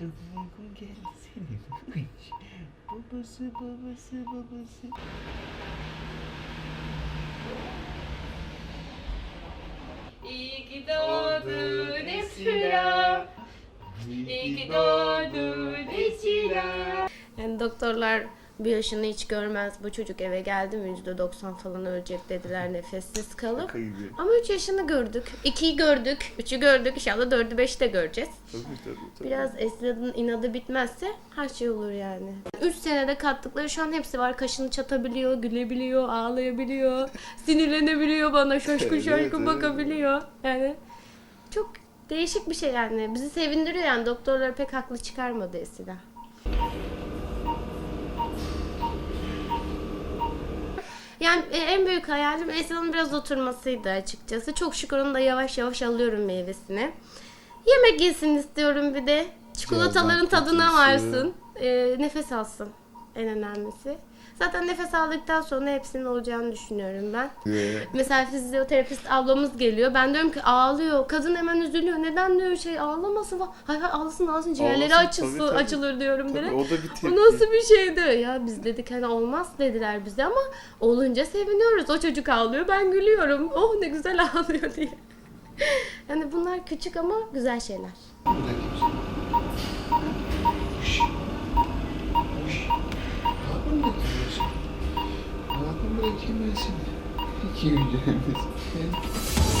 Uygun geldi senin. Babası babası babası. İyi ki doğdun Esra. İyi ki doğdun Esra. Yani doktorlar bir yaşını hiç görmez. Bu çocuk eve geldi mi %90 falan ölecek dediler nefessiz kalıp. Şaka gibi. Ama 3 yaşını gördük. 2'yi gördük. 3'ü gördük. İnşallah 4'ü 5'i de göreceğiz. Tabii tabii tabii. Biraz Esra'nın inadı bitmezse her şey olur yani. 3 senede kattıkları şu an hepsi var. Kaşını çatabiliyor, gülebiliyor, ağlayabiliyor, sinirlenebiliyor bana, şaşkın Evet, şaşkın evet. bakabiliyor. Yani çok değişik bir şey yani. Bizi sevindiriyor yani. Doktorlar pek haklı çıkarmadı Esra. Yani e, en büyük hayalim Esra'nın biraz oturmasıydı açıkçası. Çok şükür onu da yavaş yavaş alıyorum meyvesini. Yemek yesin istiyorum bir de. Çikolataların Birazdan tadına kutusu. varsın. E, nefes alsın en önemlisi. Zaten nefes aldıktan sonra hepsinin olacağını düşünüyorum ben. Mesela fizyoterapist ablamız geliyor. Ben diyorum ki ağlıyor. Kadın hemen üzülüyor. Neden diyor şey ağlamasın falan. Hayır hayır ağlasın ağlasın ciğerleri Ağlasın, açılsın, tabii, tabii. açılır diyorum tabii direkt. o da bir tepki. O nasıl bir şeydi? Ya biz dedik hani olmaz dediler bize ama olunca seviniyoruz. O çocuk ağlıyor ben gülüyorum. Oh ne güzel ağlıyor diye. Yani bunlar küçük ama güzel şeyler. Uş. Seni. İki gün gelmesin.